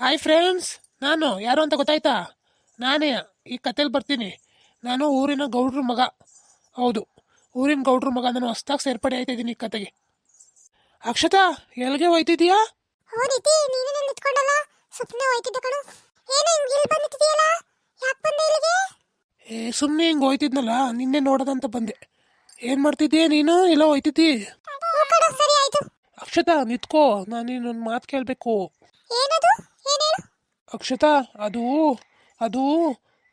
Hi friends ನಾನು ಯಾರು ಅಂತ ಗೊತ್ತಾಯ್ತಾ? ನಾನೇ ಈ ಕತೆಲಿ ಬರ್ತೀನಿ. ನಾನು ಊರಿನ ಗೌಡ್ರ ಮಗ. ಹೌದು ಊರಿನ ಗೌಡ್ರ ಮಗ ನಾನು ಹೊಸ್ದಾಗಿ ಸೇರ್ಪಡೆ ಆಯ್ತಾ ಇದ್ದೀನಿ ಈ ಕತೆಗೆ. ಅಕ್ಷತಾ ಎಲ್ಲಿಗೆ ಹೋಯ್ತಿದ್ಯಾ? ನಿಂತ್ಕೊಂಡಲ್ಲ? ಸುಮ್ಮನೆ ಹೋಯ್ತಿದ್ದೆ ಕಣು. ಏನು ಹಿಂಗ್ ಇಲ್ಲಿ ಬಂದಿದ್ದೀಯಲ್ಲ? ಯಾಕೆ ಬಂದೆ ಇಲ್ಲಿಗೆ? ಏ ಸುಮ್ಮನೆ ಹಿಂಗೆ ಹೋಯ್ತಿದ್ನಲ್ಲ ನಿನ್ನೆ ನೋಡೋದಂತ ಬಂದೆ. ಏನು ಮಾಡ್ತಿದ್ದೀಯ ನೀನು? ಎಲ್ಲ ಹೋಯ್ತಿದ್ದಿ? ಹ್ಞೂ ಕಣು ಸರಿ ಆಯ್ತು. ಅಕ್ಷತಾ ನಿತ್ಕೋ. ನಾನು ನಿನ್ನೊಂದು ಮಾತು ಕೇಳಬೇಕು. ಏನದು? ಅಕ್ಷತಾ, ಅದು ಅದು,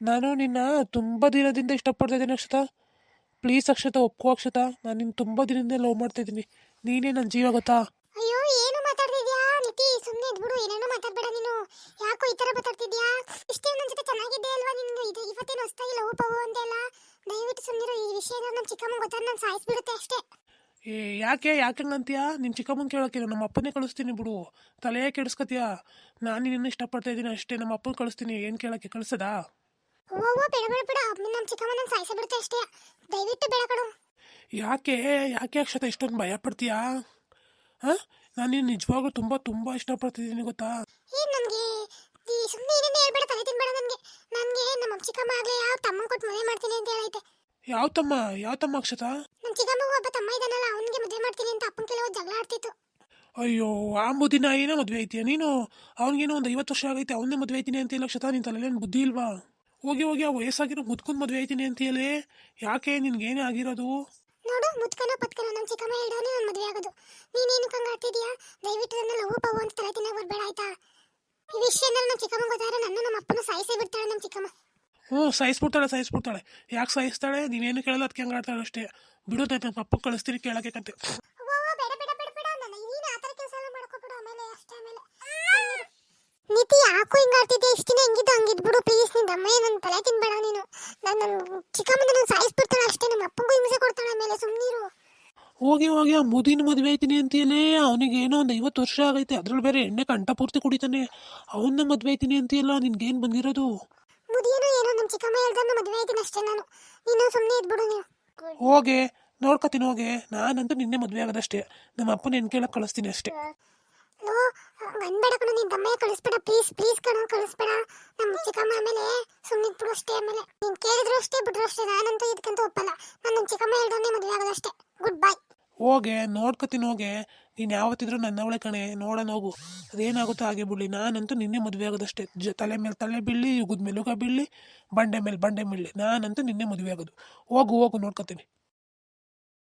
ನಾನು ನಿನ್ನ ತುಂಬ ದಿನದಿಂದ ಇಷ್ಟಪಡ್ತಾ ಇದ್ದೀನಿ ಅಕ್ಷತಾ. ಪ್ಲೀಸ್ ಅಕ್ಷತಾ ಒಪ್ಕೋ ಅಕ್ಷತಾ. ನಾನು ನಿನ್ನ ತುಂಬ ದಿನದಿಂದ ಲವ್ ಮಾಡ್ತಾ ಇದ್ದೀನಿ. ನೀನೇ ನನ್ನ ಜೀವ ಗೊತ್ತಾ? ಅಯ್ಯೋ, ಏನು ಮಾತಾಡ್ತಿದ್ಯಾ? ನಿತಿ ಸುಮ್ಮನೆ ಇದ್ಬಿಡು. ಏನೇನೋ ಮಾತಾಡಬೇಡ ನೀನು. ಯಾಕೋ ಈ ಥರ ಮಾತಾಡ್ತಿದ್ಯಾ? ಇಷ್ಟೇ ನನ್ನ ಜೊತೆ ಚೆನ್ನಾಗಿದ್ದೆ ಅಲ್ವಾ ನಿಂದು ಇದು ಇವತ್ತೇನು ಹೊಸ್ತಾಗಿ ಲವ್ ಪವು ಅಂತೆಲ್ಲ? ದಯವಿಟ್ಟು ಸುಮ್ಮನಿರು ಈ ವಿಷಯ ನಮ್ಮ ಚಿಕ್ಕಮ್ಮ ಗೊತ್ತಾದ್ರೆ ನಾನು ಸಾಯಿಸ್ಬಿಡುತ್ತೆ ಅಷ್ಟೇ. ಏ ಯಾಕೆ ಯಾಕೆ ಅಂತೀಯ ನಿಮ್ಮ ಚಿಕ್ಕಮ್ಮನ ಕೇಳೋಕೆ ನಮ್ಮ ಅಪ್ಪನೇ ಕಳಿಸ್ತೀನಿ ಬಿಡು. ತಲೆ ಕೆಡಿಸ್ಕೊತೀಯ? ನಾನು ನಿನ್ನ ಇಷ್ಟಪಡ್ತಾ ಇದ್ದೀನಿ ಅಷ್ಟೇ ನಮ್ಮ ಅಪ್ಪನ ಕಳಿಸ್ತೀನಿ. ಏನು ಕೇಳೋಕ್ಕೆ ಕಳಿಸದಾ? ಯಾಕೆ ಯಾಕೆ ಅಕ್ಷತ ಇಷ್ಟೊಂದು ಭಯ ಪಡ್ತೀಯಾ ಹಾಂ? ನಾನು ನೀನು ನಿಜವಾಗ್ಲೂ ತುಂಬ ತುಂಬ ಇಷ್ಟಪಡ್ತಿದ್ದೀನಿ ಗೊತ್ತಾ? ಯಾವ ತಮ್ಮ ಯಾವ ತಮ್ಮ? ಯಾವ ತಮ್ಮ ಅಕ್ಷತಾ? ಚಿಕ್ಕಮ್ಮಗೂ ಒಬ್ಬ ತಮ್ಮ ಇದ್ದಾನಲ್ಲ ಅವನಿಗೆ ಮದುವೆ ಮಾಡ್ತೀನಿ ಅಂತ ಅಪ್ಪನ ಕೆಲವು ಜಗಳ ಆಡ್ತಿತ್ತು. ಅಯ್ಯೋ ಆ ಮುದಿನ ಏನೋ ಮದುವೆ ಐತಿಯ ನೀನು? ಅವನಿಗೇನೋ ಒಂದು ಐವತ್ತು ವರ್ಷ ಆಗೈತೆ ಅವನೇ ಮದುವೆ ಐತೀನಿ ಅಂತ ಇಲ್ಲ ಶತ ನಿಂತಲ್ಲ ಏನು ಬುದ್ಧಿ ಇಲ್ವಾ? ಹೋಗಿ ಹೋಗಿ ಆ ವಯಸ್ಸಾಗಿರೋ ಮುತ್ಕೊಂಡು ಮದುವೆ ಐತೀನಿ ಅಂತ ಹೇಳಿ ಯಾಕೆ ನಿನ್ಗೇನೇ ಆಗಿರೋದು? ನೋಡು ಮುತ್ಕನ ಪತ್ಕನ ನಮ್ಮ ಚಿಕ್ಕಮ್ಮ ಹೇಳ್ದವನೇ ನಾನು ಮದುವೆ ಆಗೋದು. ನೀನೇನು ಕಂಗಾಡ್ತಿದ್ಯಾ ದಯವಿಟ್ಟು ನನ್ನ ಲವ್ ಪವ್ ಅಂತ ತಲೆ ತಿನ್ನಕ್ ಬರಬೇಡ ಆಯ್ತಾ? ಈ ವಿಷಯ ನಮ್ಮ ಚಿಕ್ಕಮ್ಮ ಗೊತ್ತಾದ್ರೆ ನನ್ನ ನಮ್ಮ ಅಪ್ಪನ ಸಾಯಿಸೇ ಬಿಡ್ತಾಳೆ ನಮ್ಮ ಚಿಕ್ಕಮ್ಮ. ಹ್ಞೂ ಸಹಿಸ್ಬಿಡ್ತಾಳೆ ಸಹಿಸ್ಬಿಡ್ತಾಳೆ. ಯಾಕೆ ಸಾಯಿಸ್ತಾಳೆ ನೀವೇನು ಕೇಳಲ್ಲ ಅದಕ್ಕೆ ಹಂಗೆ ಆಡ್ತಾಳೆ ಅಷ್ಟೇ. ಬಿಡುತ್ತೆ ನಮ್ಮ ಅಪ್ಪ ಕಳಿಸ್ತೀನಿ ಕೇಳಕ್ಕೆ ಕಂತೆ ನೀತಿ ಯಾಕೋ ಹಿಂಗ್ ಆಡ್ತಿದ್ದೆ ಇಷ್ಟು ದಿನ ಹೆಂಗಿದ್ದು ಹಂಗಿದ್ಬಿಡು ಪ್ಲೀಸ್ ನಿನ್ನ ಅಮ್ಮ ನನ್ನ ತಲೆ ತಿನ್ಬೇಡ ನೀನು. ನಾನು ನನ್ನ ಚಿಕ್ಕಮ್ಮನ ನಾನು ಸಾಯಿಸ್ಬಿಡ್ತಾಳೆ ಅಷ್ಟೇ ನಮ್ಮ ಅಪ್ಪಂಗೂ ಹಿಂಸೆ ಕೊಡ್ತಾಳೆ ಆಮೇಲೆ ಸುಮ್ಮನಿರು ಹೋಗಿ ಹೋಗಿ ಆ ಮುದಿನ ಮದುವೆ ಐತೀನಿ ಅಂತೀಯಲೇ ಅವನಿಗೆ ಏನೋ ಒಂದು ಐವತ್ತು ವರ್ಷ ಆಗೈತೆ. ಅದ್ರಲ್ಲಿ ಬೇರೆ ಎಣ್ಣೆ ಕಂಠ ಪೂರ್ತಿ ಕುಡಿತಾನೆ. ಅವನ್ನ ಮದುವೆ ಐತೀನಿ ಅಂತೀಯಲ್ಲ? ನಿನ್ಗೇನು ಬಂದಿರೋದು? ಚಿಕ್ಕಮ್ಮ ಹೇಳ್ದನ್ನ ಮದುವೆ ಆಯ್ತೀನಿ ಅಷ್ಟೇ ನಾನು. ನೀನು ಸುಮ್ಮನೆ ಇದ್ಬಿಡು ನೀವು. ಹೋಗೆ ನೋಡ್ಕೊತೀನಿ ಹೋಗೆ. ನಾನಂತೂ ನಿನ್ನೆ ಮದುವೆ ಆಗೋದಷ್ಟೇ. ನಮ್ಮ ಅಪ್ಪನ ಹೆಣ್ಕೇಳಕ್ ಕಳಿಸ್ತೀನಿ ಅಷ್ಟೇ. ಲೋ ಅನ್ಬೇಡ ಕಣ ನಿನ್ ತಮ್ಮಯ್ಯ ಕಳಿಸ್ಬೇಡ. ಪ್ಲೀಸ್ ಪ್ಲೀಸ್ ಕಣ ಕಳಿಸ್ಬೇಡ. ನಮ್ಮ ಚಿಕ್ಕಮ್ಮ ಆಮೇಲೆ ಸುಮ್ಮನೆ ಇದ್ಬಿಡು ಅಷ್ಟೇ ಆಮೇಲೆ. ನೀನ್ ಕೇಳಿದ್ರು ಅಷ್ಟೇ ಬಿಟ್ರು ಅಷ್ಟೇ. ನಾನಂತೂ ಇದಕ್ಕಂತೂ ಒಪ್ಪಲ್ಲ. ನಾನು ಚಿಕ್ಕಮ್ಮ ಹೇಳ್ದನ್ನೇ ಮದುವೆ ಆಗೋದಷ್ಟೇ. ಗುಡ್ ಬೈ ಹೋಗೆ, ನೋಡ್ಕೊತೀನಿ ಹೋಗೆ. ನೀನು ಯಾವತ್ತಿದ್ರೂ ನನ್ನವಳೆ ಕಣೆ, ನೋಡೋಣ ಹೋಗು. ಅದೇನಾಗುತ್ತೋ ಹಾಗೆ ಬಿಡ್ಲಿ. ನಾನಂತೂ ನಿನ್ನೆ ಮದುವೆ ಆಗೋದಷ್ಟೇ. ಜ, ತಲೆ ಮೇಲೆ ತಲೆ ಬೀಳಲಿ ಯುಗದ ಮೇಲೆ ಯುಗ ಬೀಳಲಿ, ಬಂಡೆ ಮೇಲೆ ಬಂಡೆ ಬೀಳಲಿ. ನಾನಂತೂ ನಿನ್ನೆ ಮದುವೆ ಆಗೋದು. ಹೋಗು ಹೋಗು, ನೋಡ್ಕೊತೀನಿ.